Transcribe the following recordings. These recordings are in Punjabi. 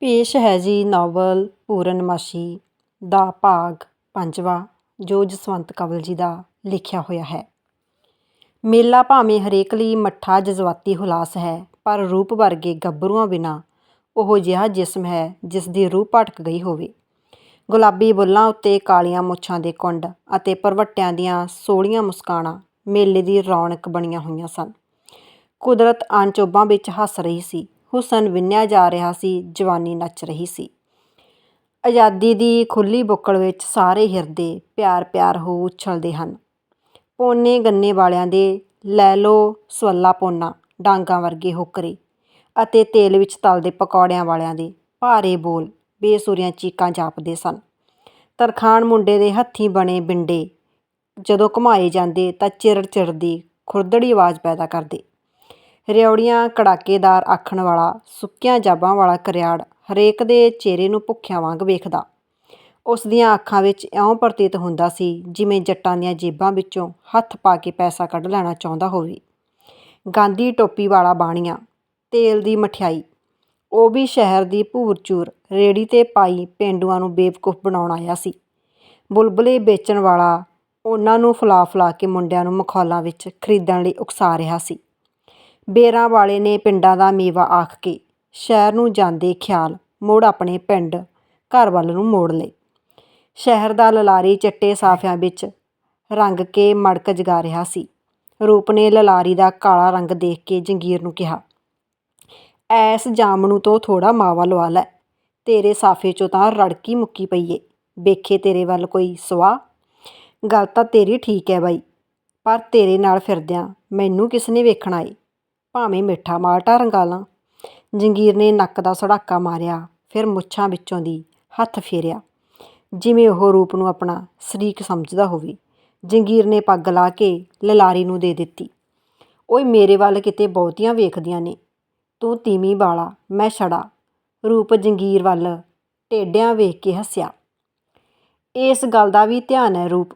ਪੇਸ਼ ਹੈ ਜੀ ਨਾਵਲ ਪੂਰਨਮਾਸ਼ੀ ਦਾ ਭਾਗ ਪੰਜਵਾਂ, ਜੋ ਜਸਵੰਤ ਕਵਲ ਜੀ ਦਾ ਲਿਖਿਆ ਹੋਇਆ ਹੈ। ਮੇਲਾ ਭਾਵੇਂ ਹਰੇਕ ਲਈ ਮੱਠਾ ਜਜ਼ਬਾਤੀ ਹੁਲਾਸ ਹੈ, ਪਰ ਰੂਪ ਵਰਗੇ ਗੱਭਰੂਆਂ ਬਿਨਾਂ ਉਹ ਜਿਹਾ ਜਿਸਮ ਹੈ ਜਿਸ ਦੀ ਰੂਹ ਭਟਕ ਗਈ ਹੋਵੇ। ਗੁਲਾਬੀ ਬੁੱਲਾਂ ਉੱਤੇ ਕਾਲੀਆਂ ਮੁੱਛਾਂ ਦੇ ਕੁੰਡ ਅਤੇ ਪਰਵੱਟਿਆਂ ਦੀਆਂ ਸੋਹਣੀਆਂ ਮੁਸਕਾਨਾਂ ਮੇਲੇ ਦੀ ਰੌਣਕ ਬਣੀਆਂ ਹੋਈਆਂ ਸਨ। ਕੁਦਰਤ ਅਣਚੋਭਾਂ ਵਿੱਚ ਹੱਸ ਰਹੀ ਸੀ। ਹੁਸਨ ਵਿੰਨਿਆ ਜਾ ਰਿਹਾ ਸੀ, ਜਵਾਨੀ ਨੱਚ ਰਹੀ ਸੀ। ਆਜ਼ਾਦੀ ਦੀ ਖੁੱਲ੍ਹੀ ਬੁੱਕਲ ਵਿੱਚ ਸਾਰੇ ਹਿਰਦੇ ਪਿਆਰ ਪਿਆਰ ਹੋ ਉਛਲਦੇ ਹਨ। ਪੋਨੇ ਗੰਨੇ ਵਾਲਿਆਂ ਦੇ ਲੈ ਲਓ ਸਵੱਲਾ ਪੋਨਾ, ਡਾਂਗਾਂ ਵਰਗੇ ਹੋਕਰੇ ਅਤੇ ਤੇਲ ਵਿੱਚ ਤਲਦੇ ਪਕੌੜਿਆਂ ਵਾਲਿਆਂ ਦੇ ਭਾਰੇ ਬੋਲ ਬੇਸੁਰੀਆਂ ਚੀਕਾਂ ਜਾਪਦੇ ਸਨ। ਤਰਖਾਣ ਮੁੰਡੇ ਦੇ ਹੱਥੀਂ ਬਣੇ ਬਿੰਡੇ ਜਦੋਂ ਘੁਮਾਏ ਜਾਂਦੇ ਤਾਂ ਚਿਰੜ ਚਿਰਦੀ ਖੁਰਦੜੀ ਆਵਾਜ਼ ਪੈਦਾ ਕਰਦੇ। ਰਿਉੜੀਆਂ ਕੜਾਕੇਦਾਰ ਆਖਣ ਵਾਲਾ, ਸੁੱਕੀਆਂ ਜਾਬਾਂ ਵਾਲਾ ਕਰਿਆੜ ਹਰੇਕ ਦੇ ਚਿਹਰੇ ਨੂੰ ਭੁੱਖਿਆਂ ਵਾਂਗ ਵੇਖਦਾ। ਉਸ ਦੀਆਂ ਅੱਖਾਂ ਵਿੱਚ ਇਉਂ ਪ੍ਰਤੀਤ ਹੁੰਦਾ ਸੀ, ਜਿਵੇਂ ਜੱਟਾਂ ਦੀਆਂ ਜੇਬਾਂ ਵਿੱਚੋਂ ਹੱਥ ਪਾ ਕੇ ਪੈਸਾ ਕੱਢ ਲੈਣਾ ਚਾਹੁੰਦਾ ਹੋਵੇ। ਗਾਂਧੀ ਟੋਪੀ ਵਾਲਾ ਬਾਣੀਆਂ, ਤੇਲ ਦੀ ਮਠਿਆਈ, ਉਹ ਵੀ ਸ਼ਹਿਰ ਦੀ ਭੂਰਚੂਰ, ਰੇੜੀ 'ਤੇ ਪਾਈ ਪੇਂਡੂਆਂ ਨੂੰ ਬੇਵਕੂਫ ਬਣਾਉਣ ਆਇਆ ਸੀ। ਬੁਲਬੁਲੇ ਵੇਚਣ ਵਾਲਾ ਉਹਨਾਂ ਨੂੰ ਫੁਲਾ ਫੁਲਾ ਕੇ ਮੁੰਡਿਆਂ ਨੂੰ ਮਖੌਲਾਂ ਵਿੱਚ ਖਰੀਦਣ ਲਈ ਉਕਸਾ ਰਿਹਾ ਸੀ। ਬੇਰਾਂ ਵਾਲੇ ਨੇ ਪਿੰਡਾਂ ਦਾ ਮੇਵਾ ਆਖ ਕੇ ਸ਼ਹਿਰ ਨੂੰ ਜਾਂਦੇ ਖਿਆਲ ਮੁੜ ਆਪਣੇ ਪਿੰਡ ਘਰ ਵੱਲ ਨੂੰ ਮੋੜ ਲਏ। ਸ਼ਹਿਰ ਦਾ ਲਲਾਰੀ ਚਿੱਟੇ ਸਾਫਿਆਂ ਵਿੱਚ ਰੰਗ ਕੇ ਮੜਕ ਜਗਾ ਰਿਹਾ ਸੀ। ਰੂਪ ਨੇ ਲਲਾਰੀ ਦਾ ਕਾਲਾ ਰੰਗ ਦੇਖ ਕੇ ਜੰਗੀਰ ਨੂੰ ਕਿਹਾ, ਐਸ ਜਾਮਣੂ ਤੋਂ ਥੋੜਾ ਮਾਵਾ ਲਵਾ ਲੈ। ਤੇਰੇ ਸਾਫੇ ਚੋਂ ਤਾਂ ਰੜਕੀ ਮੁੱਕੀ ਪਈਏ ਵੇਖੇ ਤੇਰੇ ਵੱਲ ਕੋਈ ਸਵਾ ਗੱਲ ਤਾਂ ਤੇਰੀ ਠੀਕ ਹੈ ਬਾਈ, ਪਰ ਤੇਰੇ ਨਾਲ ਫਿਰਦਿਆਂ ਮੈਨੂੰ ਕਿਸ ਨੇ ਵੇਖਣਾ ਏ? ਭਾਵੇਂ ਮਿੱਠਾ ਮਾਲਟਾ ਰੰਗਾਲਾਂ ਜੰਗੀਰ ਨੇ ਨੱਕ ਦਾ ਸੜਾਕਾ ਮਾਰਿਆ, ਫਿਰ ਮੁੱਛਾਂ ਵਿੱਚੋਂ ਦੀ ਹੱਥ ਫੇਰਿਆ। ਜਿਵੇਂ ਉਹ ਰੂਪ ਨੂੰ ਆਪਣਾ ਸਰੀਕ ਸਮਝਦਾ ਹੋਵੇ, ਜੰਗੀਰ ਨੇ ਪੱਗ ਲਾ ਕੇ ਲਲਾਰੀ ਨੂੰ ਦੇ ਦਿੱਤੀ। ਓਏ ਮੇਰੇ ਵੱਲ ਕਿਤੇ ਬਹੁਤੀਆਂ ਵੇਖਦੀਆਂ ਨੇ। ਤੂੰ ਤੀਵੀਂ ਵਾਲਾ, ਮੈਂ ਛੜਾ। ਰੂਪ ਜੰਗੀਰ ਵੱਲ ਟੇਡਿਆਂ ਵੇਖ ਕੇ ਹੱਸਿਆ। ਇਸ ਗੱਲ ਦਾ ਵੀ ਧਿਆਨ ਹੈ ਰੂਪ,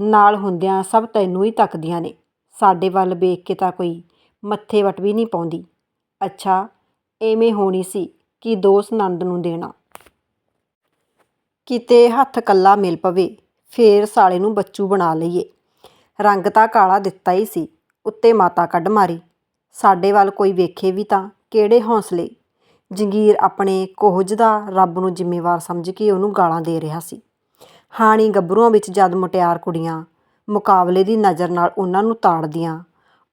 ਨਾਲ ਹੁੰਦਿਆਂ ਸਭ ਤੈਨੂੰ ਹੀ ਤੱਕਦੀਆਂ ਨੇ। ਸਾਡੇ ਵੱਲ ਵੇਖ ਕੇ ਤਾਂ ਕੋਈ ਮੱਥੇ ਵੱਟ ਵੀ ਨਹੀਂ ਪਾਉਂਦੀ। ਅੱਛਾ ਇਵੇਂ ਹੋਣੀ ਸੀ ਕਿ ਦੋਸ ਨੰਦ ਨੂੰ ਦੇਣਾ। ਕਿਤੇ ਹੱਥ ਕੱਲਾ ਮਿਲ ਪਵੇ, ਫੇਰ ਸਾਲੇ ਨੂੰ ਬੱਚੂ ਬਣਾ ਲਈਏ। ਰੰਗ ਤਾਂ ਕਾਲਾ ਦਿੱਤਾ ਹੀ ਸੀ, ਉੱਤੇ ਮਾਤਾ ਕੱਢ ਮਾਰੀ। ਸਾਡੇ ਵੱਲ ਕੋਈ ਵੇਖੇ ਵੀ ਤਾਂ ਕਿਹੜੇ ਹੌਸਲੇ। ਜੰਗੀਰ ਆਪਣੇ ਕੋਹਜ ਦਾ ਰੱਬ ਨੂੰ ਜ਼ਿੰਮੇਵਾਰ ਸਮਝ ਕੇ ਉਹਨੂੰ ਗਾਲਾਂ ਦੇ ਰਿਹਾ ਸੀ। ਹਾਣੀ ਗੱਭਰੂਆਂ ਵਿੱਚ ਜਦ ਮੁਟਿਆਰ ਕੁੜੀਆਂ ਮੁਕਾਬਲੇ ਦੀ ਨਜ਼ਰ ਨਾਲ ਉਹਨਾਂ ਨੂੰ ਤਾੜਦੀਆਂ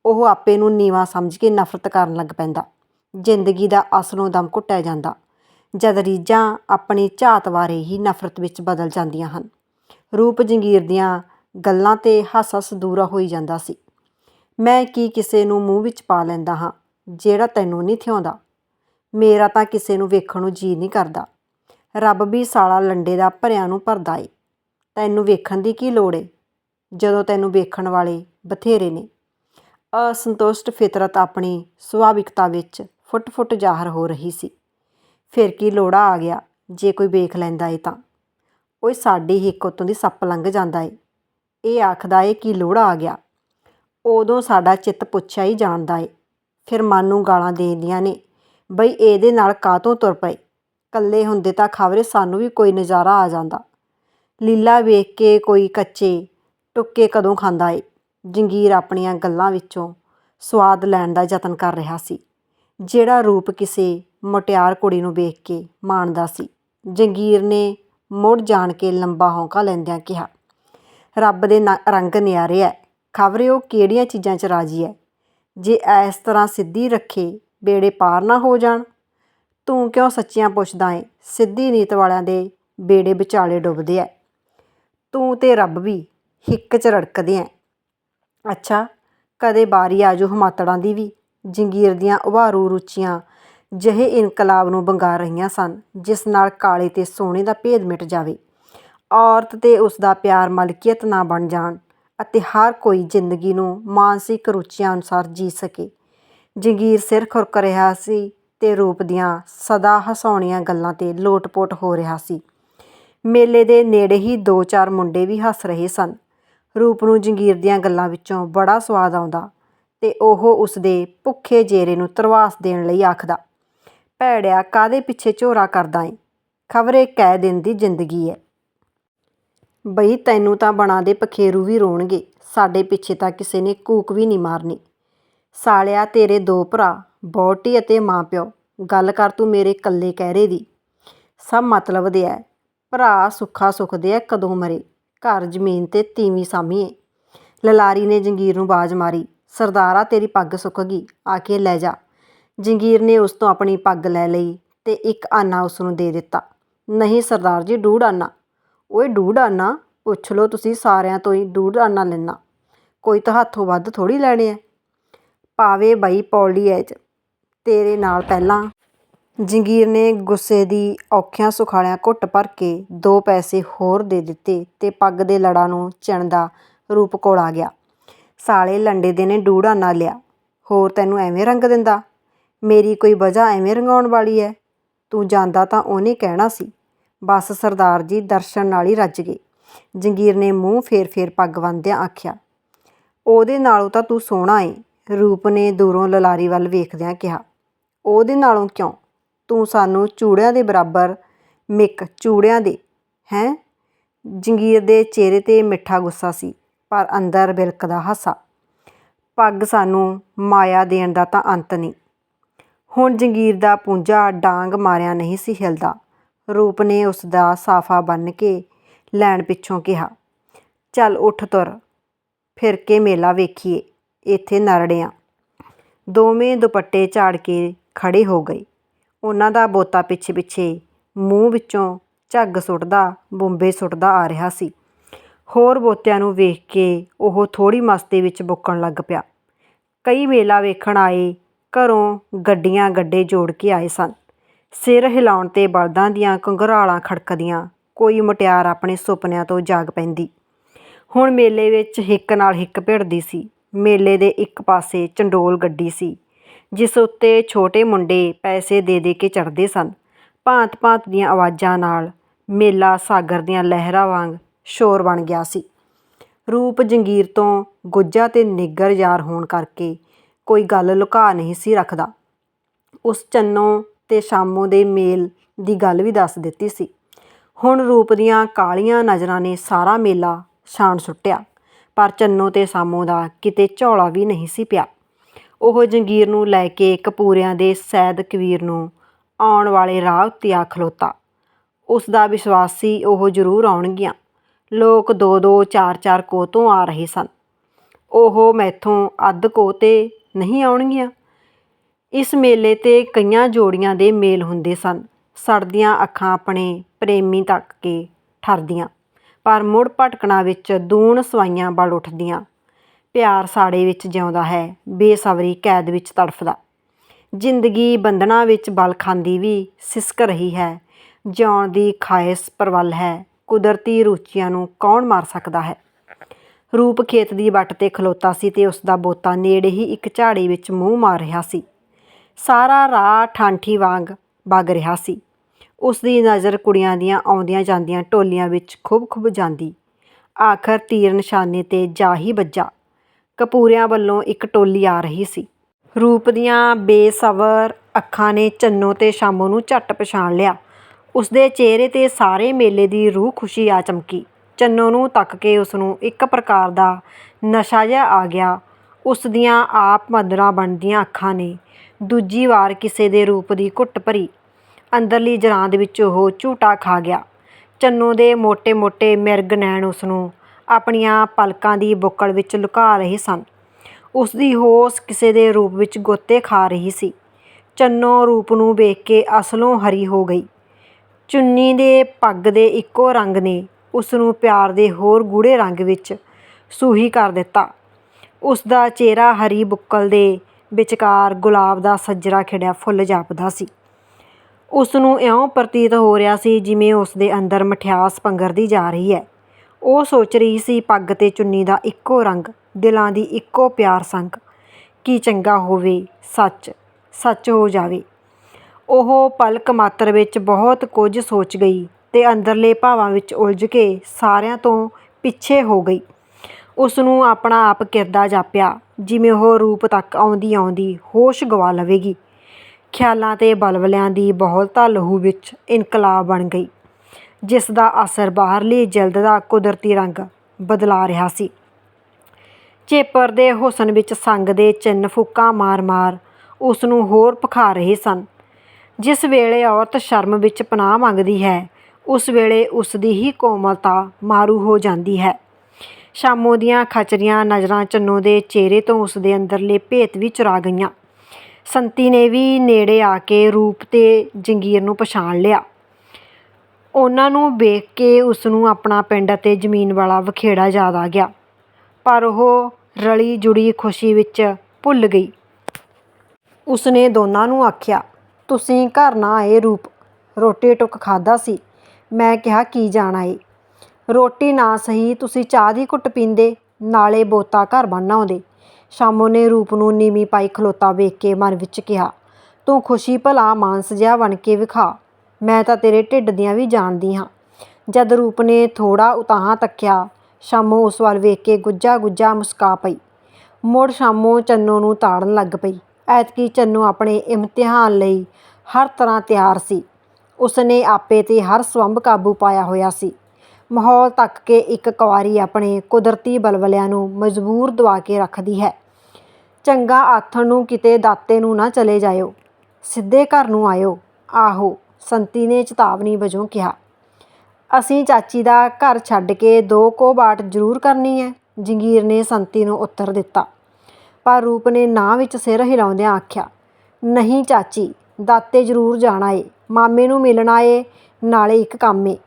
ਉਹ ਆਪੇ ਨੂੰ ਨੀਵਾ ਸਮਝ ਕੇ ਨਫ਼ਰਤ ਕਰਨ ਲੱਗ ਪੈਂਦਾ। ਜ਼ਿੰਦਗੀ ਦਾ ਅਸਲੋਂ ਦਮ ਘੁੱਟਿਆ ਜਾਂਦਾ। ਜਦ ਰੀਝਾਂ ਆਪਣੀ ਝਾਤ ਬਾਰੇ ਹੀ ਨਫ਼ਰਤ ਵਿੱਚ ਬਦਲ ਜਾਂਦੀਆਂ ਹਨ। ਰੂਪ ਜੰਗੀਰ ਦੀਆਂ ਗੱਲਾਂ ਤੇ ਹੱਸ ਹੱਸ ਦੂਰਾ ਹੋਈ ਜਾਂਦਾ ਸੀ। ਮੈਂ ਕੀ ਕਿਸੇ ਨੂੰ ਮੂੰਹ ਵਿੱਚ ਪਾ ਲੈਂਦਾ ਹਾਂ, ਜਿਹੜਾ ਤੈਨੂੰ ਨਹੀਂ ਥਿਆਉਂਦਾ ਮੇਰਾ ਤਾਂ ਕਿਸੇ ਨੂੰ ਵੇਖਣ ਨੂੰ ਜੀ ਨਹੀਂ ਕਰਦਾ। ਰੱਬ ਵੀ ਸਾਲਾ ਲੰਡੇ ਦਾ ਭਰਿਆਂ ਨੂੰ ਭਰਦਾ ਏ। ਤੈਨੂੰ ਵੇਖਣ ਦੀ ਕੀ ਲੋੜ ਏ? ਜਦੋਂ ਤੈਨੂੰ ਵੇਖਣ ਵਾਲੇ ਬਥੇਰੇ ਨੇ। ਅਸੰਤੁਸ਼ਟ ਫਿਤਰਤ ਆਪਣੀ ਸੁਭਾਵਿਕਤਾ ਵਿੱਚ ਫੁੱਟ-ਫੁੱਟ ਜ਼ਾਹਰ ਹੋ ਰਹੀ ਸੀ। ਫਿਰ ਕੀ ਲੋੜਾ ਆ ਗਿਆ ਜੇ ਕੋਈ ਵੇਖ ਲੈਂਦਾ ਏ ਤਾਂ? ਓਏ ਸਾਡੀ ਹਿੱਕ ਉਤੋਂ ਦੀ ਸੱਪ ਲੰਘ ਜਾਂਦਾ ਏ। ਇਹ ਆਖਦਾ ਏ ਕਿ ਲੋੜਾ ਆ ਗਿਆ? ਉਦੋਂ ਸਾਡਾ ਚਿੱਤ ਪੁੱਛਿਆ ਹੀ ਜਾਣਦਾ ਏ। ਫਿਰ ਮਨ ਨੂੰ ਗਾਲਾਂ ਦੇਂਦੀਆਂ ਨੇ, ਬਈ ਇਹਦੇ ਨਾਲ ਕਾਹਤੋਂ ਤੁਰ ਪਏ? ਕੱਲੇ ਹੁੰਦੇ ਤਾਂ ਖਬਰੇ ਸਾਨੂੰ ਵੀ ਕੋਈ ਨਜ਼ਾਰਾ ਆ ਜਾਂਦਾ। ਲੀਲਾ ਵੇਖ ਕੇ ਕੋਈ ਕੱਚੇ ਟੁੱਕੇ ਕਦੋਂ ਖਾਂਦਾ ਏ? ਜੰਗੀਰ ਆਪਣੀਆਂ ਗੱਲਾਂ ਵਿੱਚੋਂ ਸਵਾਦ ਲੈਣ ਦਾ ਯਤਨ ਕਰ ਰਿਹਾ ਸੀ, ਜਿਹੜਾ ਰੂਪ ਕਿਸੇ ਮੁਟਿਆਰ ਕੁੜੀ ਨੂੰ ਵੇਖ ਕੇ ਮਾਣਦਾ ਸੀ। ਜੰਗੀਰ ਨੇ ਮੁੜ ਜਾਣ ਕੇ ਲੰਬਾ ਹੌਂਕਾ ਲੈਂਦਿਆਂ ਕਿਹਾ, ਰੱਬ ਦੇ ਰੰਗ ਨਿਆਰੇ ਐ, ਖਬਰੇ ਉਹ ਕਿਹੜੀਆਂ ਚੀਜ਼ਾਂ 'ਚ ਰਾਜੀ ਐ? ਜੇ ਇਸ ਤਰ੍ਹਾਂ ਸਿੱਧੀ ਰੱਖੇ ਬੇੜੇ ਪਾਰ ਨਾ ਹੋ ਜਾਣ, ਤੂੰ ਕਿਉਂ ਸੱਚੀਆਂ ਪੁੱਛਦਾ ਏ? ਸਿੱਧੀ ਨੀਤ ਵਾਲਿਆਂ ਦੇ ਬੇੜੇ ਵਿਚਾਲੇ ਡੁੱਬਦੇ ਐ। ਤੂੰ ਤੇ ਰੱਬ ਵੀ ਹਿੱਕ 'ਚ ਰੜਕਦੇ ਐ। ਅੱਛਾ, ਕਦੇ ਬਾਰੀ ਆਜੋ ਹਮਾਤੜਾਂ ਦੀ ਵੀ, ਜੰਗੀਰ ਦੀਆਂ ਉਭਾਰੂ ਰੁਚੀਆਂ। ਜਿਹੇ ਇਨਕਲਾਬ ਨੂੰ ਬੰਗਾਰ ਰਹੀਆਂ ਸਨ, ਜਿਸ ਨਾਲ ਕਾਲੇ ਤੇ ਸੋਨੇ ਦਾ ਭੇਦ ਮਿਟ ਜਾਵੇ। ਔਰਤ ਤੇ ਉਸ ਦਾ ਪਿਆਰ ਮਲਕੀਅਤ ਨਾ ਬਣ ਜਾਣ ਅਤੇ ਹਰ ਕੋਈ ਜ਼ਿੰਦਗੀ ਨੂੰ ਮਾਨਸਿਕ ਰੁਚੀਆਂ ਅਨੁਸਾਰ ਜੀ ਸਕੇ। ਜੰਗੀਰ ਸਿਰ ਖੁਰਕ ਰਿਹਾ ਸੀ ਤੇ ਰੂਪ ਦੀਆਂ ਸਦਾ ਹਸਾਉਣੀਆਂ ਗੱਲਾਂ ਤੇ ਲੋਟਪੋਟ ਹੋ ਰਿਹਾ ਸੀ। ਮੇਲੇ ਦੇ ਨੇੜੇ ਹੀ ਦੋ ਚਾਰ ਮੁੰਡੇ ਵੀ ਹੱਸ ਰਹੇ ਸਨ। ਰੂਪ ਨੂੰ ਜੰਗੀਰ ਦੀਆਂ ਗੱਲਾਂ ਵਿੱਚੋਂ ਬੜਾ ਸਵਾਦ ਆਉਂਦਾ ਤੇ ਉਹ ਉਸ ਦੇ ਭੁੱਖੇ ਜੇਰੇ ਨੂੰ ਤਰਵਾਸ ਦੇਣ ਲਈ ਆਖਦਾ, ਭੈੜਿਆ ਕਾਦੇ ਪਿੱਛੇ ਝੋਰਾ ਕਰਦਾ ਏ? ਖਬਰੇ ਕੈ ਦਿਨ ਦੀ ਜ਼ਿੰਦਗੀ ਐ। ਬਈ, ਤੈਨੂੰ ਤਾਂ ਬਣਾ ਦੇ ਪਖੇਰੂ ਵੀ ਰੋਣਗੇ, ਸਾਡੇ ਪਿੱਛੇ ਤਾਂ ਕਿਸੇ ਨੇ ਕੂਕ ਵੀ ਨਹੀਂ ਮਾਰਨੀ। ਸਾਲਿਆ, ਤੇਰੇ ਦੋ ਭਰਾ, ਬੌਟੀ ਅਤੇ ਮਾਂ ਪਿਓ ਗੱਲ ਕਰ ਤੂੰ ਮੇਰੇ ਕੱਲੇ ਕਹਿਰੇ ਦੀ। ਸਭ ਮਤਲਬ ਦੇ ਐ। ਭਰਾ ਸੁੱਖਾ ਸੁਖਦੇ ਐ ਕਦੋਂ ਮਰੇ। ਘਰ ਜ਼ਮੀਨ ਤੇ ਤੀਵੀਂ ਸਾਮੀਏ ਲਲਾਰੀ ਨੇ ਜੰਗੀਰ ਨੂੰ ਬਾਜ਼ ਮਾਰੀ। ਸਰਦਾਰਾ, ਤੇਰੀ ਪੱਗ ਸੁੱਕ ਗਈ। ਆ ਕੇ ਲੈ ਜਾ। ਜੰਗੀਰ ਨੇ ਉਸ ਤੋਂ ਆਪਣੀ ਪੱਗ ਲੈ ਲਈ ਤੇ ਇੱਕ ਆਨਾ ਉਸ ਨੂੰ ਦੇ ਦਿੱਤਾ। ਨਹੀਂ ਸਰਦਾਰ ਜੀ ਡੂਢ ਆਨਾ। ਓਏ ਡੂਢ ਆਨਾ? ਪੁੱਛ ਲਓ ਤੁਸੀਂ ਸਾਰਿਆਂ ਤੋਂ ਹੀ ਡੂਢ ਆਨਾ ਲੈਣਾ ਕੋਈ ਤਾਂ ਹੱਥੋਂ ਵੱਧ ਥੋੜੀ ਲੈਣੇ ਐ ਪਾਵੇ ਬਈ ਪੌਲੀ ਐਜ। ਤੇਰੇ ਨਾਲ ਪਹਿਲਾਂ ਜੰਗੀਰ ਨੇ ਗੁੱਸੇ ਦੀ ਔਖਿਆਂ ਸੁਖਾਲਿਆਂ ਘੁੱਟ ਭਰ ਕੇ ਦੋ ਪੈਸੇ ਹੋਰ ਦੇ ਦਿੱਤੇ ਤੇ ਪੱਗ ਦੇ ਲੜਾਂ ਨੂੰ ਚਿਣਦਾ ਰੂਪ ਕੋਲ ਆ ਗਿਆ। ਸਾਲੇ ਲੰਡੇ ਦੇ ਨੇ ਡੂੜਾ ਨਾ ਲਿਆ। ਹੋਰ ਤੈਨੂੰ ਐਵੇਂ ਰੰਗ ਦਿੰਦਾ? ਮੇਰੀ ਕੋਈ ਵਜ੍ਹਾ ਐਵੇਂ ਰੰਗਾਉਣ ਵਾਲੀ ਐ? ਤੂੰ ਜਾਂਦਾ ਤਾਂ ਉਹਨੇ ਕਹਿਣਾ ਸੀ। ਬਸ ਸਰਦਾਰ ਜੀ ਦਰਸ਼ਨ ਨਾਲ ਹੀ ਰੱਜ ਗਏ। ਜੰਗੀਰ ਨੇ ਮੂੰਹ ਫੇਰ ਫੇਰ ਪੱਗ ਬੰਨ੍ਹਦਿਆਂ ਆਖਿਆ, ਉਹਦੇ ਨਾਲੋਂ ਤਾਂ ਤੂੰ ਸੋਹਣਾ ਏ। ਰੂਪ ਨੇ ਦੂਰੋਂ ਲਲਾਰੀ ਵੱਲ ਵੇਖਦਿਆਂ ਕਿਹਾ, ਉਹਦੇ ਨਾਲੋਂ ਕਿਉਂ? ਤੂੰ ਸਾਨੂੰ ਚੂੜਿਆਂ ਦੇ ਬਰਾਬਰ ਮਿੱਕ ਚੂੜਿਆਂ ਦੇ, ਹੈਂ? ਜੰਗੀਰ ਦੇ ਚਿਹਰੇ ਤੇ ਮਿੱਠਾ ਗੁੱਸਾ ਸੀ, ਪਰ ਅੰਦਰ ਬਿਲਕਦਾ ਹਾਸਾ। ਪੱਗ ਸਾਨੂੰ ਮਾਇਆ ਦੇਣ ਦਾ ਤਾਂ ਅੰਤ ਨਹੀਂ। ਹੁਣ ਜੰਗੀਰ ਦਾ ਪੁੰਜਾ ਡਾਂਗ ਮਾਰਿਆ ਨਹੀਂ ਸੀ ਹਿਲਦਾ। ਰੂਪ ਨੇ ਉਸ ਦਾ ਸਾਫਾ ਬੰਨ ਕੇ ਲੈਣ ਪਿੱਛੋਂ ਕਿਹਾ, ਚੱਲ ਉੱਠ ਤੁਰ, ਫਿਰ ਕੇ ਮੇਲਾ ਵੇਖੀਏ, ਇੱਥੇ ਨਰੜਿਆਂ। ਦੋਵੇਂ ਦੁਪੱਟੇ ਝਾੜ ਕੇ ਖੜੇ ਹੋ ਗਏ। ਉਹਨਾਂ ਦਾ ਬੋਤਾ ਪਿੱਛੇ ਪਿੱਛੇ ਮੂੰਹ ਵਿੱਚੋਂ ਝੱਗ ਸੁੱਟਦਾ, ਬੁੰਬੇ ਸੁੱਟਦਾ ਆ ਰਿਹਾ ਸੀ। ਹੋਰ ਬੋਤਿਆਂ ਨੂੰ ਵੇਖ ਕੇ ਉਹ ਥੋੜ੍ਹੀ ਮਸਤੀ ਵਿੱਚ ਬੁੱਕਣ ਲੱਗ ਪਿਆ। ਕਈ ਮੇਲਾ ਵੇਖਣ ਆਏ, ਘਰੋਂ ਗੱਡੀਆਂ ਗੱਡੇ ਜੋੜ ਕੇ ਆਏ ਸਨ। ਸਿਰ ਹਿਲਾਉਣ ਤੇ ਬਲਦਾਂ ਦੀਆਂ ਕੰਗਰਾਲਾਂ ਖੜਕਦੀਆਂ, ਕੋਈ ਮੁਟਿਆਰ ਆਪਣੇ ਸੁਪਨਿਆਂ ਤੋਂ ਜਾਗ ਪੈਂਦੀ। ਹੁਣ ਮੇਲੇ ਵਿੱਚ ਹਿੱਕ ਨਾਲ ਹਿੱਕ ਭਿੜਦੀ ਸੀ। ਮੇਲੇ ਦੇ ਇੱਕ ਪਾਸੇ ਚੰਡੋਲ ਗੱਡੀ ਸੀ। ਜਿਸ ਉੱਤੇ ਛੋਟੇ ਮੁੰਡੇ ਪੈਸੇ ਦੇ ਦੇ ਕੇ ਚੜ੍ਹਦੇ ਸਨ। ਭਾਂਤ-ਭਾਂਤ ਦੀਆਂ ਆਵਾਜ਼ਾਂ ਨਾਲ ਮੇਲਾ ਸਾਗਰ ਦੀਆਂ ਲਹਿਰਾਂ ਵਾਂਗ ਸ਼ੋਰ ਬਣ ਗਿਆ ਸੀ। ਰੂਪ ਜੰਗੀਰ ਤੋਂ ਗੁੱਜਾ ਤੇ ਨਿੱਗਰ ਯਾਰ ਹੋਣ ਕਰਕੇ ਕੋਈ ਗੱਲ ਲੁਕਾ ਨਹੀਂ ਸੀ ਰੱਖਦਾ। ਉਸ ਚੰਨੋ ਤੇ ਸ਼ਾਮੋ ਦੇ ਮੇਲ ਦੀ ਗੱਲ ਵੀ ਦੱਸ ਦਿੱਤੀ ਸੀ। ਹੁਣ ਰੂਪ ਦੀਆਂ ਕਾਲੀਆਂ ਨਜ਼ਰਾਂ ਨੇ ਸਾਰਾ ਮੇਲਾ ਛਾਣ ਸੁੱਟਿਆ, ਪਰ ਚੰਨੋ ਤੇ ਸਾਮੋ ਦਾ ਕਿਤੇ ਝੋਲਾ ਵੀ ਨਹੀਂ ਸੀ ਪਿਆ। ਉਹ ਜੰਗੀਰ ਨੂੰ ਲੈ ਕੇ ਕਪੂਰਿਆਂ ਦੇ ਸੈਦ ਕਬੀਰ ਨੂੰ ਆਉਣ ਵਾਲੇ ਰਾਹ ਉੱਤੇ ਆ ਖਲੋਤਾ। ਉਸ ਦਾ ਵਿਸ਼ਵਾਸ ਸੀ ਉਹ ਜ਼ਰੂਰ ਆਉਣਗੀਆਂ। ਲੋਕ ਦੋ ਦੋ ਚਾਰ ਚਾਰ ਕੋ ਤੋਂ ਆ ਰਹੇ ਸਨ। ਉਹ ਮੈਥੋਂ ਅੱਧ ਕੋਹ ਤੇ ਨਹੀਂ ਆਉਣਗੀਆਂ। ਇਸ ਮੇਲੇ ਤੇ ਕਈਆਂ ਜੋੜੀਆਂ ਦੇ ਮੇਲ ਹੁੰਦੇ ਸਨ। ਸੜਦੀਆਂ ਅੱਖਾਂ ਆਪਣੇ ਪ੍ਰੇਮੀ ਤੱਕ ਕੇ ਠਰਦੀਆਂ। ਪਰ ਮੁੜ ਭਟਕਣਾ ਵਿੱਚ ਦੂਣ ਸਵਾਈਆਂ ਬਲ ਉੱਠਦੀਆਂ। ਪਿਆਰ ਸਾੜੇ ਵਿੱਚ ਜਿਉਂਦਾ ਹੈ, ਬੇਸਬਰੀ ਕੈਦ ਵਿੱਚ ਤੜਫਦਾ। ਜ਼ਿੰਦਗੀ ਬੰਧਨਾਂ ਵਿੱਚ ਬਲ ਖਾਂਦੀ ਵੀ ਸਿਸਕ ਰਹੀ ਹੈ, ਜਿਉਣ ਦੀ ਖਾਇਸ ਪ੍ਰਵਲ ਹੈ, ਕੁਦਰਤੀ ਰੁਚੀਆਂ ਨੂੰ ਕੌਣ ਮਾਰ ਸਕਦਾ ਹੈ? ਰੂਪ ਖੇਤ ਦੀ ਵੱਟ ਤੇ ਖਲੋਤਾ ਸੀ ਤੇ ਉਸ ਦਾ ਬੋਤਾ ਨੇੜੇ ਹੀ ਇੱਕ ਝਾੜੀ ਵਿੱਚ ਮੂੰਹ ਮਾਰ ਰਿਹਾ ਸੀ। ਸਾਰਾ ਰਾਹ ਠਾਂਠੀ ਵਾਂਗ ਵਗ ਰਿਹਾ ਸੀ। ਉਸ ਦੀ ਨਜ਼ਰ ਕੁੜੀਆਂ ਦੀਆਂ ਆਉਂਦੀਆਂ ਜਾਂਦੀਆਂ ਟੋਲੀਆਂ ਵਿੱਚ ਖੁੱਬ ਖੁੱਬ ਜਾਂਦੀ। ਆਖਰ ਤੀਰ ਨਿਸ਼ਾਨੇ ਤੇ ਜਾ ਹੀ ਵੱਜਾ। ਕਪੂਰਿਆਂ ਵੱਲੋਂ ਇੱਕ ਟੋਲੀ ਆ ਰਹੀ ਸੀ। ਰੂਪ ਦੀਆਂ ਬੇਸਬਰ ਅੱਖਾਂ ਨੇ ਚੰਨੋ ਤੇ ਸ਼ਾਮੋ ਨੂੰ ਝੱਟ ਪਛਾਣ ਲਿਆ। ਉਸਦੇ ਚਿਹਰੇ 'ਤੇ ਸਾਰੇ ਮੇਲੇ ਦੀ ਰੂਹ-ਖੁਸ਼ੀ ਆ ਚਮਕੀ। ਚੰਨੋ ਨੂੰ ਤੱਕ ਕੇ ਉਸਨੂੰ ਇੱਕ ਪ੍ਰਕਾਰ ਦਾ ਨਸ਼ਾ ਜਿਹਾ ਆ ਗਿਆ। ਉਸ ਦੀਆਂ ਆਪ ਮਧੁਰਾਂ ਬਣਦੀਆਂ ਅੱਖਾਂ ਨੇ ਦੂਜੀ ਵਾਰ ਕਿਸੇ ਦੇ ਰੂਪ ਦੀ ਘੁੱਟ ਭਰੀ। ਅੰਦਰਲੀ ਜਰਾਂਦ ਵਿੱਚ ਉਹ ਝੂਟਾ ਖਾ ਗਿਆ। ਚੰਨੋ ਦੇ ਮੋਟੇ-ਮੋਟੇ ਮਿਰਗ ਨੈਣ ਉਸ ਨੂੰ ਆਪਣੀਆਂ ਪਲਕਾਂ ਦੀ ਬੁੱਕਲ ਵਿੱਚ ਲੁਕਾ ਰਹੇ ਸਨ। ਉਸ ਦੀ ਹੋਸ ਕਿਸੇ ਦੇ ਰੂਪ ਵਿੱਚ ਗੋਤੇ ਖਾ ਰਹੀ ਸੀ। ਚੰਨੋ ਰੂਪ ਨੂੰ ਵੇਖ ਕੇ ਅਸਲੋਂ ਹਰੀ ਹੋ ਗਈ। ਚੁੰਨੀ ਦੇ ਪੱਗ ਦੇ ਇੱਕੋ ਰੰਗ ਨੇ, ਉਸ ਨੂੰ ਪਿਆਰ ਦੇ ਹੋਰ ਗੂੜ੍ਹੇ ਰੰਗ ਵਿੱਚ ਸੂਹੀ ਕਰ ਦਿੱਤਾ। ਉਸ ਦਾ ਚਿਹਰਾ ਹਰੀ ਬੁੱਕਲ ਦੇ ਵਿਚਕਾਰ ਗੁਲਾਬ ਦਾ ਸੱਜਰਾ ਖਿੜਿਆ ਫੁੱਲ ਜਾਪਦਾ ਸੀ। ਉਸ ਨੂੰ ਇਉਂ ਪ੍ਰਤੀਤ ਹੋ ਰਿਹਾ ਸੀ ਜਿਵੇਂ ਉਸ ਦੇ ਅੰਦਰ ਮਿਠਿਆਸ ਪੰਘਰਦੀ ਜਾ ਰਹੀ ਹੈ। ਉਹ ਸੋਚ ਰਹੀ ਸੀ ਪੱਗ ਤੇ ਚੁੰਨੀ ਦਾ ਇੱਕੋ ਰੰਗ, ਦਿਲਾਂ ਦੀ ਇੱਕੋ ਪਿਆਰ ਸੰਗ। ਕੀ ਚੰਗਾ ਹੋਵੇ, ਸੱਚ ਸੱਚ ਹੋ ਜਾਵੇ। ਉਹ ਪਲਕ ਮਾਤਰ ਵਿੱਚ ਬਹੁਤ ਕੁਝ ਸੋਚ ਗਈ ਤੇ ਅੰਦਰਲੇ ਭਾਵਾਂ ਵਿੱਚ ਉਲਝ ਕੇ ਸਾਰਿਆਂ ਤੋਂ ਪਿੱਛੇ ਹੋ ਗਈ। ਉਸ ਨੂੰ ਆਪਣਾ ਆਪ ਕਿਰਦਾ ਜਾਪਿਆ, ਜਿਵੇਂ ਉਹ ਰੂਪ ਤੱਕ ਆਉਂਦੀ ਆਉਂਦੀ ਹੋਸ਼ ਗਵਾ ਲਵੇਗੀ। ਖਿਆਲਾਂ ਤੇ ਬਲਬਲਿਆਂ ਦੀ ਬਹੁਲਤਾ ਲਹੂ ਵਿੱਚ ਇਨਕਲਾਬ ਬਣ ਗਈ। ਜਿਸ ਦਾ ਅਸਰ ਬਾਹਰਲੀ ਜਲਦ ਦਾ ਕੁਦਰਤੀ ਰੰਗ ਬਦਲਾ ਰਿਹਾ ਸੀ। ਚੇਪਰ ਦੇ ਹੁਸਨ ਵਿੱਚ ਸੰਗ ਦੇ ਚਿੰਨ ਫੁੱਕਾਂ ਮਾਰ-ਮਾਰ ਉਸ ਨੂੰ ਹੋਰ ਭਖਾ ਰਹੇ ਸਨ। ਜਿਸ ਵੇਲੇ ਔਰਤ ਸ਼ਰਮ ਵਿੱਚ ਪਨਾਹ ਮੰਗਦੀ ਹੈ, ਉਸ ਵੇਲੇ ਉਸ ਦੀ ਹੀ ਕੋਮਲਤਾ ਮਾਰੂ ਹੋ ਜਾਂਦੀ ਹੈ। ਸ਼ਾਮੋ ਦੀਆਂ ਖਚਰੀਆਂ ਨਜ਼ਰਾਂ ਚੰਨੋ ਦੇ ਚਿਹਰੇ ਤੋਂ ਉਸ ਦੇ ਅੰਦਰਲੇ ਭੇਤ ਵੀ ਚੁਰਾ ਗਈਆਂ। ਸੰਤੀ ਨੇ ਵੀ ਨੇੜੇ ਆ ਕੇ ਰੂਪ ਤੇ ਜੰਗੀਰ ਨੂੰ ਪਛਾਣ ਲਿਆ। ਉਹਨਾਂ ਨੂੰ ਵੇਖ ਕੇ ਉਸ ਨੂੰ ਆਪਣਾ ਪਿੰਡ ਅਤੇ ਜ਼ਮੀਨ ਵਾਲਾ ਵਖੇੜਾ ਯਾਦ ਆ ਗਿਆ। ਪਰ ਉਹ ਰਲੀ ਜੁੜੀ ਖੁਸ਼ੀ ਵਿੱਚ ਭੁੱਲ ਗਈ। ਉਸਨੇ ਦੋਨਾਂ ਨੂੰ ਆਖਿਆ, ਤੁਸੀਂ ਘਰ ਨਾ ਆਏ ਰੂਪ, ਰੋਟੀ ਟੁੱਕ ਖਾਦਾ ਸੀ। ਮੈਂ ਕਿਹਾ, ਕੀ ਜਾਣਾ ਏ? ਰੋਟੀ ਨਾ ਸਹੀ, ਤੁਸੀਂ ਚਾਹ ਦੀ ਘੁੱਟ ਪੀਂਦੇ, ਨਾਲੇ ਬੋਤਾ ਘਰ ਬੰਨ ਆਉਂਦੇ। ਸ਼ਾਮੋ ਨੇ ਰੂਪ ਨੂੰ ਨੀਵੀਂ ਪਾਈ ਖਲੋਤਾ ਵੇਖ ਕੇ ਮਨ ਵਿੱਚ ਕਿਹਾ, ਤੂੰ ਖੁਸ਼ੀ ਭਲਾ ਮਾਨਸ ਜਿਹਾ ਬਣ ਕੇ ਵਿਖਾ। ਮੈਂ ਤਾਂ ਤੇਰੇ ਢਿੱਡ ਦੀਆਂ ਵੀ ਜਾਣਦੀ ਹਾਂ। ਜਦ ਰੂਪ ਨੇ ਥੋੜਾ ਉਤਾਹਾਂ ਤੱਕਿਆ, ਸ਼ਾਮੋ ਉਸ ਵੱਲ ਵੇਖ ਕੇ ਗੁੱਜਾ ਗੁੱਜਾ ਮੁਸਕਾ ਪਈ। ਮੁੜ ਸ਼ਾਮੋ ਚੰਨੋ ਨੂੰ ਤਾੜਨ ਲੱਗ ਪਈ। ਐਤਕੀ ਚੰਨੋ ਆਪਣੇ ਇਮਤਿਹਾਨ ਲਈ ਹਰ ਤਰ੍ਹਾਂ ਤਿਆਰ ਸੀ। ਉਸਨੇ ਆਪੇ ਤੇ ਹਰ ਸਵੰਭ ਕਾਬੂ ਪਾਇਆ ਹੋਇਆ ਸੀ। ਮਾਹੌਲ ਤੱਕ ਕੇ ਇੱਕ ਕੁਆਰੀ ਆਪਣੇ ਕੁਦਰਤੀ ਬਲਬਲਿਆਂ ਨੂੰ ਮਜਬੂਰ ਦਵਾ ਕੇ ਰੱਖਦੀ ਹੈ। ਚੰਗਾ ਆਥਣ ਨੂੰ ਕਿਤੇ ਦਾਤੇ ਨੂੰ ਨਾ ਚਲੇ ਜਾਇਓ। ਸਿੱਧੇ ਘਰ ਨੂੰ ਆਇਓ। ਆਹੋ। ਸੰਤੀ ਨੇ ਚੇਤਾਵਨੀ ਵਜੋਂ ਕਿਹਾ, ਅਸੀਂ ਚਾਚੀ ਦਾ ਘਰ ਛੱਡ ਕੇ ਦੋ ਕੋ ਬਾਟ ਜ਼ਰੂਰ ਕਰਨੀ ਹੈ, ਜੰਗੀਰ ਨੇ ਸੰਤੀ ਨੂੰ ਉੱਤਰ ਦਿੱਤਾ। ਪਰ ਰੂਪ ਨੇ ਨਾਂ ਵਿੱਚ ਸਿਰ ਹਿਲਾਉਂਦਿਆਂ ਆਖਿਆ, ਨਹੀਂ ਚਾਚੀ, ਦਾਤੇ ਜ਼ਰੂਰ ਜਾਣਾ ਏ, ਮਾਮੇ ਨੂੰ ਮਿਲਣਾ ਏ ਨਾਲੇ ਇੱਕ ਕੰਮ ਏ।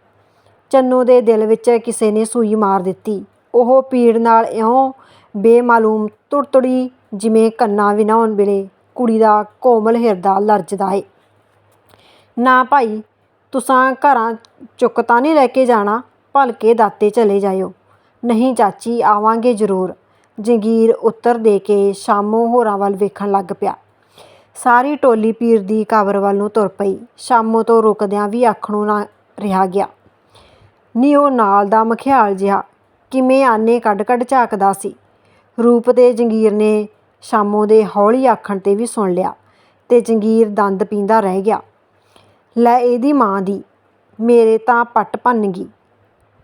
ਚੰਨੂ ਦੇ ਦਿਲ ਵਿੱਚ ਕਿਸੇ ਨੇ ਸੂਈ ਮਾਰ ਦਿੱਤੀ। ਉਹ ਪੀੜ ਨਾਲ ਇਉਂ ਬੇਮਾਲੂਮ ਤੁੜਤੁੜੀ ਜਿਵੇਂ ਕੰਨਾਂ ਵਿਨਾਉਣ ਵੇਲੇ ਕੁੜੀ ਦਾ ਕੋਮਲ ਹਿਰਦਾ ਲਰਜ਼ਦਾ ਏ। ਨਾ ਭਾਈ, ਤੁਸਾਂ ਘਰਾਂ ਚੁੱਕ ਤਾਂ ਨਹੀਂ ਲੈ ਕੇ ਜਾਣਾ, ਭਲਕੇ ਦਾਤੇ ਚਲੇ ਜਾਇਓ। ਨਹੀਂ ਚਾਚੀ, ਆਵਾਂਗੇ ਜ਼ਰੂਰ। ਜੰਗੀਰ ਉੱਤਰ ਦੇ ਕੇ ਸ਼ਾਮੋ ਹੋਰਾਂ ਵੱਲ ਵੇਖਣ ਲੱਗ ਪਿਆ। ਸਾਰੀ ਟੋਲੀ ਪੀਰ ਦੀ ਕਬਰ ਵੱਲ ਨੂੰ ਤੁਰ ਪਈ। ਸ਼ਾਮੋ ਤੋਂ ਰੁਕਦਿਆਂ ਵੀ ਆਖਣੋਂ ਨਾ ਰਿਹਾ ਗਿਆ। ਨੀ ਉਹ ਨਾਲ ਦਾ ਮਖਿਆਲ ਜਿਹਾ, ਕਿਵੇਂ ਆਨੇ ਕੱਢ ਕੱਢ ਝਾਕਦਾ ਸੀ। ਰੂਪ ਤੇ ਜੰਗੀਰ ਨੇ ਸ਼ਾਮੋ ਦੇ ਹੌਲੀ ਆਖਣ ਤੇ ਵੀ ਸੁਣ ਲਿਆ ਤੇ ਜੰਗੀਰ ਦੰਦ ਪੀਂਦਾ ਰਹਿ ਗਿਆ। ਲੈ ਇਹਦੀ ਮਾਂ ਦੀ। ਮੇਰੇ ਤਾਂ ਪੱਟ ਭੰਨ ਗਈ।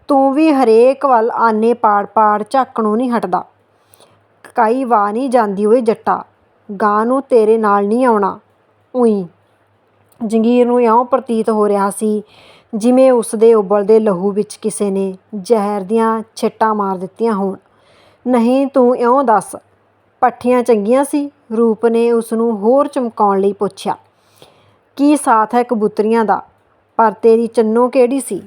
ਤੂੰ ਵੀ ਹਰੇਕ ਵੱਲ ਆਨੇ ਪਾੜ ਪਾੜ ਝਾਕਣੋਂ ਨਹੀਂ ਹਟਦਾ। ਕਾਈ ਵਾਹ ਨਹੀਂ ਜਾਂਦੀ ਓਏ ਜੱਟਾ। ਗਾਂ ਨੂੰ ਤੇਰੇ ਨਾਲ ਨਹੀਂ ਆਉਣਾ। ਉਈ। ਜੰਗੀਰ ਨੂੰ ਇਉਂ ਪ੍ਰਤੀਤ ਹੋ ਰਿਹਾ ਸੀ ਜਿਵੇਂ ਉਸਦੇ ਉਬਲਦੇ ਲਹੂ ਵਿੱਚ ਕਿਸੇ ਨੇ ਜ਼ਹਿਰ ਦੀਆਂ ਛਿੱਟਾਂ ਮਾਰ ਦਿੱਤੀਆਂ ਹੋਣ। ਨਹੀਂ, ਤੂੰ ਇਉਂ ਦੱਸ। ਭੱਠੀਆਂ ਚੰਗੀਆਂ ਸੀ? ਰੂਪ ਨੇ ਉਸਨੂੰ ਹੋਰ ਚਮਕਾਉਣ ਲਈ ਪੁੱਛਿਆ। ਕੀ ਸਾਥ ਹੈ ਕਬੂਤਰੀਆਂ ਦਾ? ਪਰ ਤੇਰੀ ਚੰਨੋ ਕਿਹੜੀ ਸੀ?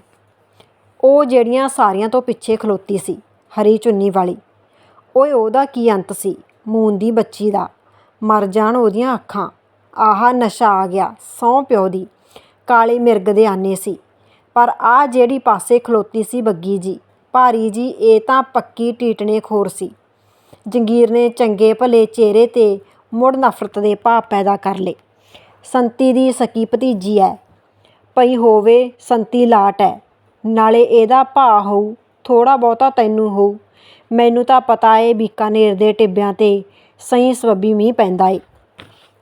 ਉਹ ਜਿਹੜੀਆਂ ਸਾਰੀਆਂ ਤੋਂ ਪਿੱਛੇ ਖਲੋਤੀ ਸੀ, ਹਰੀ ਚੁੰਨੀ ਵਾਲੀ। ਓਏ, ਉਹਦਾ ਕੀ ਅੰਤ ਸੀ? ਮੂਨ ਦੀ ਬੱਚੀ ਦਾ। ਮਰ ਜਾਣ ਉਹਦੀਆਂ ਅੱਖਾਂ। ਆਹਾ ਨਸ਼ਾ ਆ ਗਿਆ ਸੌ ਪਿਓ ਦੀ। ਕਾਲੇ ਮਿਰਗ ਦੇ ਆਨੇ ਸੀ। ਪਰ ਆ ਜਿਹੜੀ ਪਾਸੇ ਖਲੋਤੀ ਸੀ ਬੱਗੀ ਜੀ, ਭਾਰੀ ਜੀ, ਇਹ ਤਾਂ ਪੱਕੀ ਟੀਟਣੇ ਖੋਰ ਸੀ। ਜੰਗੀਰ ਨੇ ਚੰਗੇ ਭਲੇ ਚਿਹਰੇ ਤੇ ਮੁੜ ਨਫ਼ਰਤ ਦੇ ਭਾਵ ਪੈਦਾ ਕਰ ਲਏ। ਸੰਤੀ ਦੀ ਸਕੀ ਭਤੀਜੀ ਐ। ਪਈ ਹੋਵੇ ਸੰਤੀ ਲਾਟ ਐ। ਨਾਲੇ ਇਹਦਾ ਭਾ ਹੋਊ ਥੋੜਾ ਬਹੁਤਾ ਤੈਨੂੰ ਹੋਊ। ਮੈਨੂੰ ਤਾਂ ਪਤਾ ਏ ਬੀਕਾਨੇਰ ਦੇ ਟਿੱਬਿਆਂ ਤੇ ਸਹੀ ਸਵੱਬੀ ਮੀਂਹ ਪੈਂਦਾ ਏ।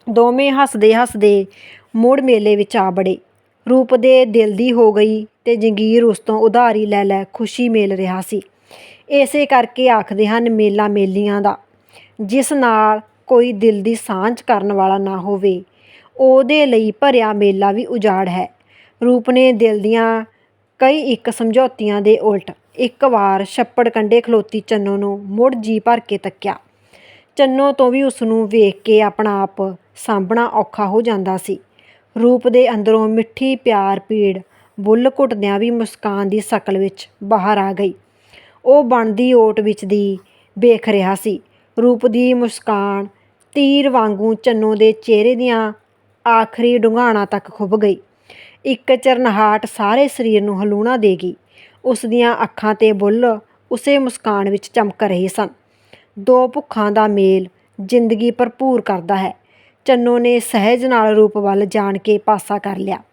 ਦੋਵੇਂ ਹੱਸਦੇ ਹੱਸਦੇ ਮੁੜ ਮੇਲੇ ਵਿੱਚ ਆ ਬੜੇ ਰੂਪ ਦੇ ਦਿਲ ਦੀ ਹੋ ਗਈ ਤੇ ਜੰਗੀਰ ਉਸ ਤੋਂ ਉਧਾਰੀ ਲੈ ਲੈ ਖੁਸ਼ੀ ਮੇਲ ਰਿਹਾ ਸੀ। ਇਸੇ ਕਰਕੇ ਆਖਦੇ ਹਨ ਮੇਲਾ ਮੇਲੀਆਂ ਦਾ। ਜਿਸ ਨਾਲ ਕੋਈ ਦਿਲ ਦੀ ਸਾਂਝ ਕਰਨ ਵਾਲਾ ਨਾ ਹੋਵੇ। ਉਹਦੇ ਲਈ ਭਰਿਆ ਮੇਲਾ ਵੀ ਉਜਾੜ ਹੈ। ਰੂਪ ਨੇ ਦਿਲ ਦੀਆਂ ਕਈ ਇੱਕ ਸਮਝੌਤੀਆਂ ਦੇ ਉਲਟ ਇੱਕ ਵਾਰ ਛੱਪੜ ਕੰਢੇ ਖਲੋਤੀ ਚੰਨੋ ਨੂੰ ਮੁੜ ਜੀ ਭਰ ਕੇ ਤੱਕਿਆ। ਚੰਨੋ ਤੋਂ ਵੀ ਉਸ ਨੂੰ ਵੇਖ ਕੇ ਆਪਣਾ ਆਪ ਸਾਂਭਣਾ ਔਖਾ ਹੋ ਜਾਂਦਾ ਸੀ। ਰੂਪ ਦੇ ਅੰਦਰੋਂ ਮਿੱਠੀ ਪਿਆਰ ਪੀੜ ਬੁੱਲ ਘੁੱਟਦਿਆਂ ਵੀ ਮੁਸਕਾਨ ਦੀ ਸ਼ਕਲ ਵਿੱਚ ਬਾਹਰ ਆ ਗਈ। ਉਹ ਬਣਦੀ ਓਟ ਵਿੱਚ ਦੀ ਵੇਖ ਰਿਹਾ ਸੀ। ਰੂਪ ਦੀ ਮੁਸਕਾਨ ਤੀਰ ਵਾਂਗੂ ਚੰਨੋ ਦੇ ਚਿਹਰੇ ਦੀਆਂ ਆਖਰੀ ਡੁੰਗਾਣਾ ਤੱਕ ਖੁੱਭ ਗਈ। ਇੱਕ ਚਰਨਹਾਟ ਸਾਰੇ ਸਰੀਰ ਨੂੰ ਹਲੂਣਾ ਦੇ ਗਈ। ਉਸ ਦੀਆਂ ਅੱਖਾਂ ਤੇ ਬੁੱਲ ਉਸੇ ਮੁਸਕਾਨ ਵਿੱਚ ਚਮਕ ਰਹੇ ਸਨ। ਦੋ ਭੁੱਖਾਂ ਦਾ ਮੇਲ ਜ਼ਿੰਦਗੀ ਭਰਪੂਰ ਕਰਦਾ ਹੈ। ਚੰਨੋ ਨੇ ਸਹਿਜ ਨਾਲ ਰੂਪ ਵੱਲ ਜਾਣ ਕੇ ਪਾਸਾ ਕਰ ਲਿਆ।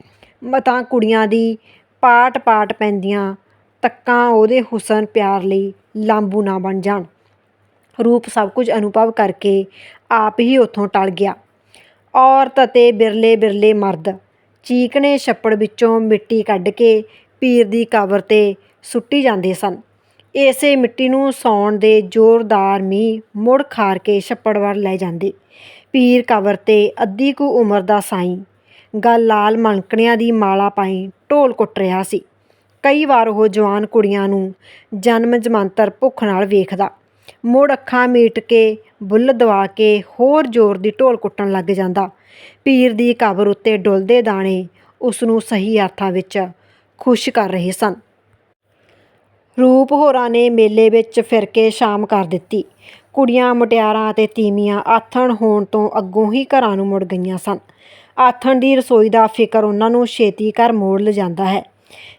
ਮਤਾਂ ਕੁੜੀਆਂ ਦੀ ਪਾਟ ਪਾਟ ਪੈਂਦੀਆਂ, ਤੱਕਾਂ ਉਹਦੇ ਹੁਸਨ ਪਿਆਰ ਲਈ ਲਾਂਬੂ ਨਾ ਬਣ ਜਾਣ। ਰੂਪ ਸਭ ਕੁਝ ਅਨੁਭਵ ਕਰਕੇ ਆਪ ਹੀ ਉੱਥੋਂ ਟਲ ਗਿਆ। ਔਰਤ ਅਤੇ ਬਿਰਲੇ ਬਿਰਲੇ ਮਰਦ ਚੀਕਣੇ ਛੱਪੜ ਵਿੱਚੋਂ ਮਿੱਟੀ ਕੱਢ ਕੇ ਪੀਰ ਦੀ ਕਬਰ 'ਤੇ ਸੁੱਟੀ ਜਾਂਦੇ ਸਨ। ਇਸੇ ਮਿੱਟੀ ਨੂੰ ਸੌਣ ਦੇ ਜ਼ੋਰਦਾਰ ਮੀਂਹ ਮੁੜ ਖਾਰ ਕੇ ਛੱਪੜ ਵੱਲ ਲੈ ਜਾਂਦੇ। ਪੀਰ ਕਬਰ 'ਤੇ ਅੱਧੀ ਕੁ ਉਮਰ ਦਾ ਸਾਈਂ ਗਲ ਲਾਲ ਮਣਕਣਿਆਂ ਦੀ ਮਾਲਾ ਪਾਈ ਢੋਲ ਕੁੱਟ ਰਿਹਾ ਸੀ। ਕਈ ਵਾਰ ਉਹ ਜਵਾਨ ਕੁੜੀਆਂ ਨੂੰ ਜਨਮ ਜਮਾਂਤਰ ਭੁੱਖ ਨਾਲ ਵੇਖਦਾ। ਮੁੜ ਅੱਖਾਂ ਮੀਟ ਕੇ ਬੁੱਲ ਦਵਾ ਕੇ ਹੋਰ ਜ਼ੋਰ ਦੀ ਢੋਲ ਕੁੱਟਣ ਲੱਗ ਜਾਂਦਾ। ਪੀਰ ਦੀ ਕਬਰ ਉੱਤੇ ਡੁੱਲਦੇ ਦਾਣੇ ਉਸ ਨੂੰ ਸਹੀ ਅਰਥਾਂ ਵਿੱਚ ਖੁਸ਼ ਕਰ ਰਹੇ ਸਨ। ਰੂਪ ਹੋਰਾਂ ਨੇ ਮੇਲੇ ਵਿੱਚ ਫਿਰ ਕੇ ਸ਼ਾਮ ਕਰ ਦਿੱਤੀ। ਕੁੜੀਆਂ, ਮੁਟਿਆਰਾਂ ਅਤੇ ਤੀਵੀਆਂ ਆਥਣ ਹੋਣ ਤੋਂ ਅੱਗੋਂ ਹੀ ਘਰਾਂ ਨੂੰ ਮੁੜ ਗਈਆਂ ਸਨ। ਆਥਣ ਦੀ ਰਸੋਈ ਦਾ ਫਿਕਰ ਉਹਨਾਂ ਨੂੰ ਛੇਤੀ ਘਰ ਮੋੜ ਲਿਜਾਂਦਾ ਹੈ।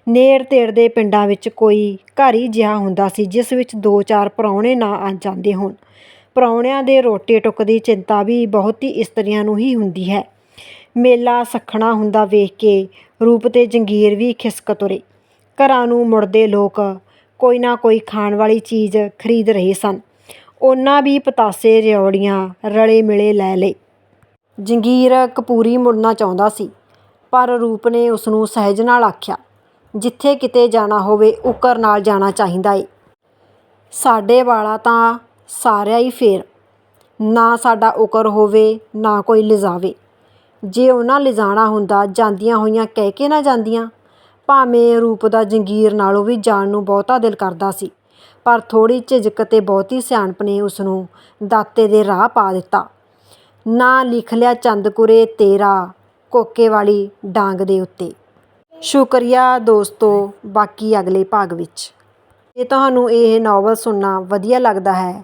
ਨੇੜ ਤੇੜ ਦੇ ਪਿੰਡਾਂ ਵਿੱਚ ਕੋਈ ਘਰ ਹੀ ਜਿਹਾ ਹੁੰਦਾ ਸੀ, ਜਿਸ ਵਿੱਚ ਦੋ ਚਾਰ ਪ੍ਰਾਹੁਣੇ ਨਾ ਆ ਜਾਂਦੇ ਹੋਣ। ਪ੍ਰਾਹੁਣਿਆਂ ਦੇ ਰੋਟੀ ਟੁੱਕ ਦੀ ਚਿੰਤਾ ਵੀ ਬਹੁਤੀ ਇਸਤਰੀਆਂ ਨੂੰ ਹੀ ਹੁੰਦੀ ਹੈ। ਮੇਲਾ ਸੱਖਣਾ ਹੁੰਦਾ ਵੇਖ ਕੇ ਰੂਪ ਤੇ ਜੰਗੀਰ ਵੀ ਖਿਸਕ ਤੁਰੇ। ਘਰਾਂ ਨੂੰ ਮੁੜਦੇ ਲੋਕ ਕੋਈ ਨਾ ਕੋਈ ਖਾਣ ਵਾਲੀ ਚੀਜ਼ ਖਰੀਦ ਰਹੇ ਸਨ। ਉਹਨਾਂ ਵੀ ਪਤਾਸੇ ਰਿਉੜੀਆਂ ਰਲੇ ਮਿਲੇ ਲੈ ਲਏ। ਜੰਗੀਰ ਕਪੂਰੀ ਮੁੜਨਾ ਚਾਹੁੰਦਾ ਸੀ, ਪਰ ਰੂਪ ਨੇ ਉਸ ਨੂੰ ਸਹਿਜ ਨਾਲ ਆਖਿਆ, ਜਿੱਥੇ ਕਿਤੇ ਜਾਣਾ ਹੋਵੇ ਉਕਰ ਨਾਲ ਜਾਣਾ ਚਾਹੀਦਾ ਏ। ਸਾਡੇ ਵਾਲਾ ਤਾਂ ਸਾਰਿਆ ਹੀ ਫੇਰ। ਨਾ ਸਾਡਾ ਉਕਰ ਹੋਵੇ, ਨਾ ਕੋਈ ਲਿਜਾਵੇ। ਜੇ ਉਹਨਾਂ ਲਿਜਾਣਾ ਹੁੰਦਾ, ਜਾਂਦੀਆਂ ਹੋਈਆਂ ਕਹਿ ਕੇ ਨਾ ਜਾਂਦੀਆਂ। ਭਾਵੇਂ ਰੂਪ ਦਾ ਜੰਗੀਰ ਨਾਲੋਂ ਵੀ ਜਾਣ ਨੂੰ ਬਹੁਤਾ ਦਿਲ ਕਰਦਾ ਸੀ, ਪਰ ਥੋੜੀ ਝਿਜਕ ਤੇ ਬਹੁਤੀ ਸਿਆਣਪ ਨੇ ਉਸ ਨੂੰ ਦਾਤੇ ਦੇ ਰਾਹ ਪਾ ਦਿੱਤਾ। ਨਾ ਲਿਖ ਲਿਆ ਚੰਦਕੁਰੇ ਤੇਰਾ, ਕੋਕੇ ਵਾਲੀ ਡਾਂਗ ਦੇ ਉੱਤੇ। ਸ਼ੁਕਰੀਆ ਦੋਸਤੋ, ਬਾਕੀ ਅਗਲੇ ਭਾਗ ਵਿੱਚ। ਜੇ ਤੁਹਾਨੂੰ ਇਹ ਨਾਵਲ ਸੁਣਨਾ ਵਧੀਆ ਲੱਗਦਾ ਹੈ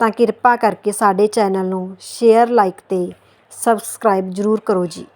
ਤਾਂ ਕਿਰਪਾ ਕਰਕੇ ਸਾਡੇ ਚੈਨਲ ਨੂੰ ਸ਼ੇਅਰ ਲਾਈਕ ਅਤੇ ਸਬਸਕ੍ਰਾਈਬ ਜ਼ਰੂਰ ਕਰੋ ਜੀ।